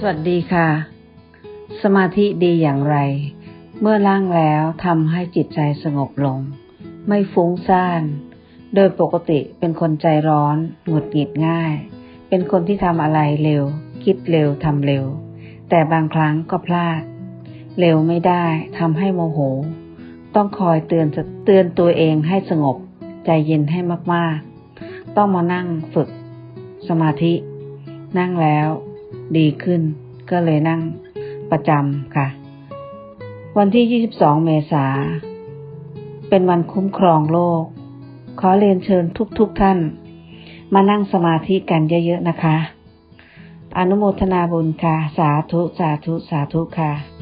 สวัสดีค่ะ สมาธิดีอย่างไร เมื่อล่างแล้วทำให้จิตใจสงบลง ไม่ฟุ้งซ่าน โดยปกติเป็นคนใจร้อนหงุดหงิดง่าย เป็นคนที่ทำอะไรเร็ว คิดเร็วทำเร็ว แต่บางครั้งก็พลาด เร็วไม่ได้ทำให้โมโห ต้องคอยเตือนเตือนตัวเองให้สงบ ใจเย็นให้มากๆ ต้องมานั่งฝึก สมาธิ นั่งแล้ว ดีขึ้น ก็เลยนั่งประจำค่ะ วันที่ 22 เมษา เป็นวันคุ้มครองโลก ขอเรียนเชิญทุกๆทท่าน มานั่งสมาธิกันเยอะๆนะคะ อนุโมทนาบุญค่ะ สาธุ สาธุ สาธุค่ะ